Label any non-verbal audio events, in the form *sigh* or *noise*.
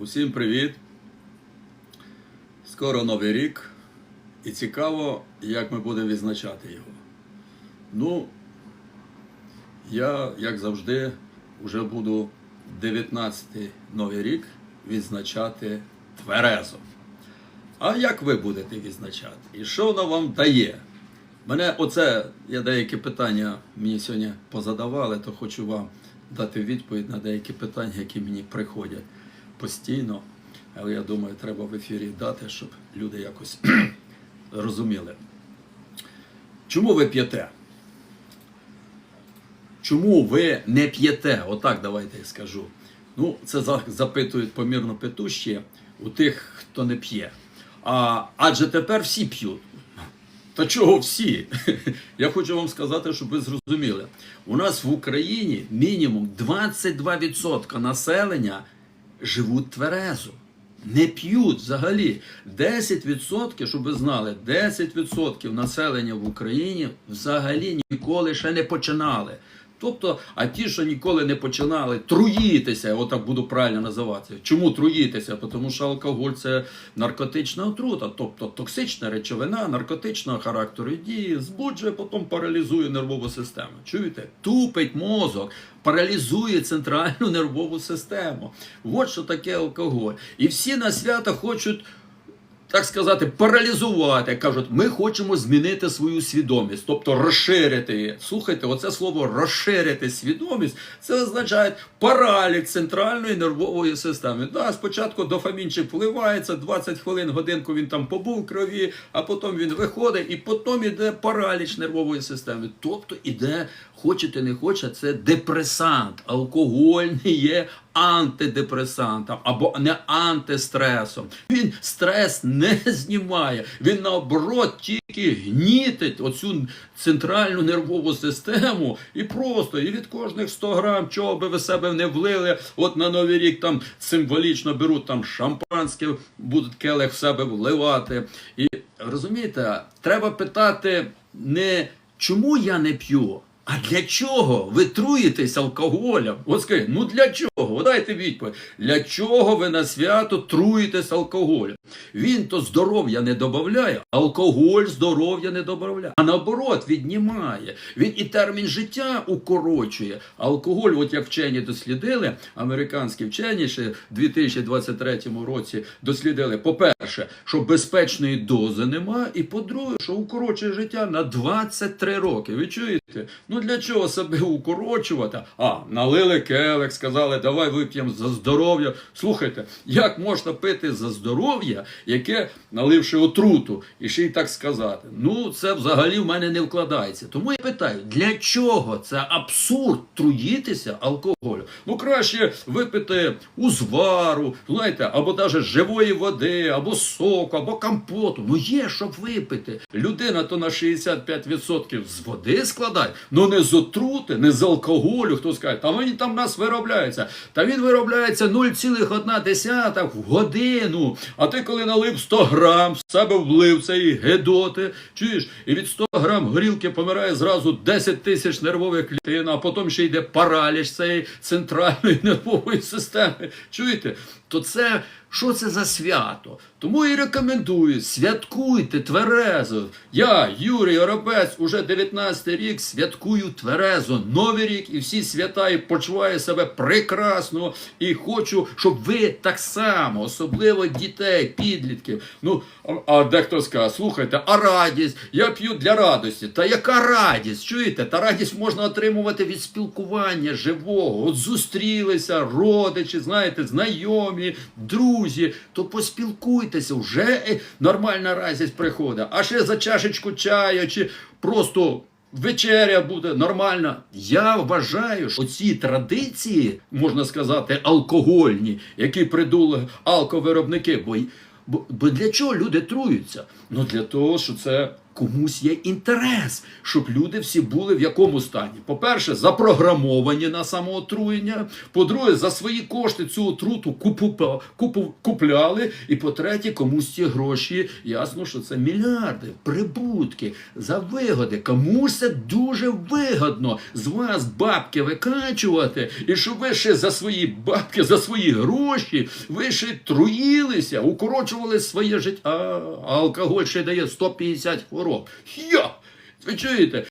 Усім привіт! Скоро Новий рік, і цікаво, як ми будемо відзначати його. Ну, я, як завжди, вже буду 19-й Новий рік відзначати тверезо. А як ви будете відзначати? І що воно вам дає? Мене оце, я деякі питання мені сьогодні позадавали, то хочу вам дати відповідь на деякі питання, які мені приходять постійно. Але я думаю, треба в ефірі дати, щоб люди якось *clears throat* розуміли. Чому ви п'єте? Чому ви не п'єте? Отак давайте я скажу. Ну, це запитують помірно петущі у тих, хто не п'є. А, адже тепер всі п'ють. Та чого всі? *laughs* Я хочу вам сказати, щоб ви зрозуміли. У нас в Україні мінімум 22% населення живуть тверезо. Не п'ють взагалі. 10%, щоб ви знали, 10% населення в Україні взагалі ніколи ще не починали. Тобто, а ті, що ніколи не починали труїтися, отак буду правильно називати. Чому труїтися? Тому що алкоголь це наркотична отрута, тобто токсична речовина, наркотичного характеру дії, збуджує, потім паралізує нервову систему. Чуєте? Тупить мозок, паралізує центральну *laughs* нервову систему. От що таке алкоголь. І всі на свято хочуть так сказати, паралізувати. Кажуть, ми хочемо змінити свою свідомість, тобто розширити. Слухайте, оце слово розширити свідомість, це означає паралік центральної нервової системи. Да, спочатку дофамінчик вливається, 20 хвилин, годинку він там побув в крові, а потім він виходить, і потім іде параліч нервової системи. Тобто іде, хочете, не хочете, це депресант. Алкоголь не є антидепресантом або не антистресом. Він стрес не знімає. Він наоборот тільки гнітить оцю центральну нервову систему і просто і від кожних 100 грам, чого би ви себе не влили, от на новий рік там символічно беруть там шампанське, будуть келих в себе вливати. І розумієте, треба питати не чому я не п'ю. А для чого ви труїтесь алкоголем? От скажіть, ну для чого? От Дайте відповідь. Для чого ви на свято труїтесь алкоголем? Він то здоров'я не додає, алкоголь здоров'я не додає. А наоборот, віднімає. Він і термін життя укорочує. Алкоголь, от як вчені дослідили, американські вчені ще в 2023 році дослідили, по-перше, що безпечної дози нема, і по-друге, що укорочує життя на 23 роки. Ви чуєте? Ну для чого себе укорочувати? А, налили келек, сказали, давай вип'ємо за здоров'я. Слухайте, як можна пити за здоров'я, яке наливши отруту, і ще й так сказати? Ну, це взагалі в мене не вкладається. Тому я питаю, для чого це абсурд труїтися алкоголю? Ну краще випити узвару, знаєте, або навіть живої води, або соку, або компоту. Ну є, щоб випити. Людина то на 65% з води складає, ну не з отрути, не з алкоголю. Хто скаже, та він там в нас виробляється. Та він виробляється 0,1 в годину. А ти коли налив 100 грам, в себе влив цей гедоти, чуєш, і від 100 грам горілки помирає зразу 10 тисяч нервових клітин, а потім ще йде параліч цієї центральної *laughs* нервової системи. Чуєте? То це що це за свято? Тому і рекомендую, святкуйте тверезо. Я, Юрій Оробець, уже 19 рік святкую тверезо, новий рік і всі свята, і почуваю себе прекрасно. І хочу, щоб ви так само, особливо дітей, підлітків. Ну, а, а дехто скаже, слухайте, а радість? Я п'ю для радості. Та яка радість? Чуєте? Та радість можна отримувати від спілкування живого. От зустрілися, родичі, знаєте, знайомі, друзі, то поспілкуйтеся, вже нормальна радість приходить. А ще за чашечку чаю чи просто. Вечеря буде нормальна. Я вважаю, що ці традиції, можна сказати, алкогольні, які придули алковиробники, бо, бо для чого люди труються? Ну для того, що це комусь є інтерес, щоб люди всі були в якому стані. По-перше, запрограмовані на самоотруєння. По-друге, за свої кошти цю отруту купу, купу, купляли. І по-третє, комусь ці гроші, ясно, що це мільярди, прибутки за вигоди. Комусь це дуже вигодно з вас бабки викачувати, і щоб ви ще за свої бабки, за свої гроші, ви ще труїлися, укорочували своє життя. А алкоголь ще дає 150 хвороб. Я! Ви чуєте?